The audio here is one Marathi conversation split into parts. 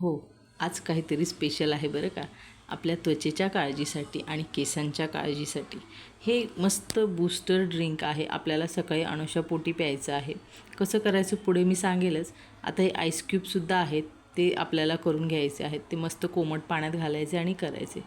हो आज काहीतरी स्पेशल आहे बरं का. आपल्या त्वचेच्या काळजीसाठी आणि केसांच्या काळजीसाठी. हे मस्त बूस्टर ड्रिंक आहे. आपल्याला सकाळी अनुशापोटी प्यायचं आहे. कसं करायचं पुढे मी सांगेलच. आता हे आईस क्यूबसुद्धा आहेत. ते आपल्याला करून घ्यायचे आहेत. ते मस्त कोमट पाण्यात घालायचे आणि करायचे.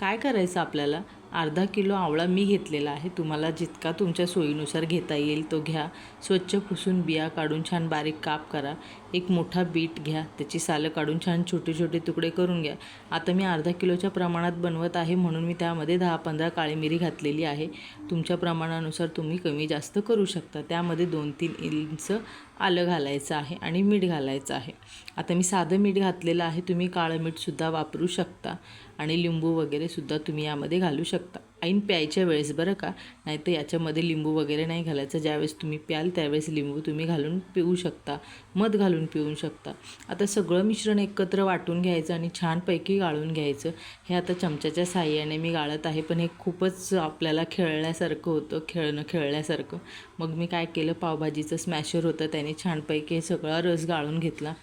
काय करायचं आपल्याला? अर्धा किलो आवळा मी घेतलेला आहे. तुम्हाला जितका तुमच्या सोयीनुसार घेता येईल तो घ्या. स्वच्छ पुसून बिया काढून छान बारीक काप करा. एक मोठा बीट घ्या. त्याची सालं काढून छान छोटे छोटे तुकडे करून घ्या. आता मी अर्धा किलोच्या प्रमाणात बनवत आहे म्हणून मी त्यामध्ये दहा पंधरा काळी मिरी घातलेली आहे. तुमच्या प्रमाणानुसार तुम्ही कमी जास्त करू शकता. त्यामध्ये दोन तीन इंच आलं घालायचं आहे आणि मीठ घालायचं आहे. आता मी साधं मीठ घातलेलं आहे. तुम्ही काळं मीठसुद्धा वापरू शकता. आणि लिंबू वगैरेसुद्धा तुम्ही यामध्ये घालू शकता. शकता ऐन प्यायच्या वेळेस बरं का? नाही तर याच्यामध्ये लिंबू वगैरे नाही घालायचं. ज्यावेळेस तुम्ही प्याल त्यावेळेस लिंबू तुम्ही घालून पिऊ शकता. मध घालून पिऊ शकता. आता सगळं मिश्रण एकत्र वाटून घ्यायचं आणि छानपैकी गाळून घ्यायचं. हे आता चमच्याच्या साह्याने मी गाळत आहे पण हे खूपच आपल्याला खेळण्यासारखं होतं. खेळणं खेळण्यासारखं मग मी काय केलं? पावभाजीचं स्मॅशर होतं. त्याने छानपैकी हे सगळा रस गाळून घेतला.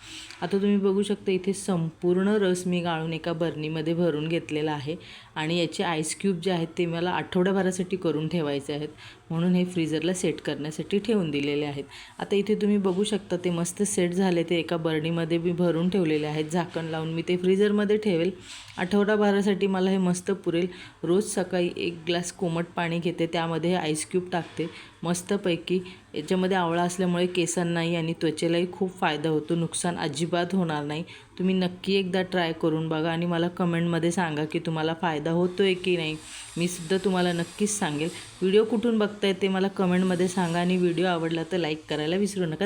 आता तुम्ही बघू शकता इथे संपूर्ण रस मी गाळून एका बर्नीमध्ये भरून घेतलेला आहे. आणि याचे आईस क्यूब जे आहेत ते मला आठवड्याभरासाठी करून ठेवायचे आहेत. म्हणून हे फ्रीजरला सेट करण्यासाठी ठेवून दिलेले आहेत. आता इथे तुम्ही बघू शकता ते मस्त सेट झाले ते एका बर्णीमध्ये मी भरून ठेवलेले आहेत. झाकण लावून मी ते फ्रीजरमध्ये ठेवेल. आठवडाभरासाठी मला हे मस्त पुरेल. रोज सकाळी एक ग्लास कोमट पाणी घेते त्यामध्ये हे आईस क्यूब टाकते मस्तपैकी याच्यामध्ये आवळा असल्यामुळे केसांनाही आणि त्वचेलाही खूप फायदा होतो. नुकसान अजिबात होणार नाही. तुम्ही नक्की एकदा ट्राय करून बघा आणि मला कमेंटमध्ये सांगा की तुम्हाला फायदा होतो आहे की नाही. मी सुद्धा तुम्हाला नक्कीच सांगेल. व्हिडिओ कुठून बघताय ते मला कमेंटमध्ये सांगा आणि व्हिडिओ आवडला तर लाईक करायला विसरू नका.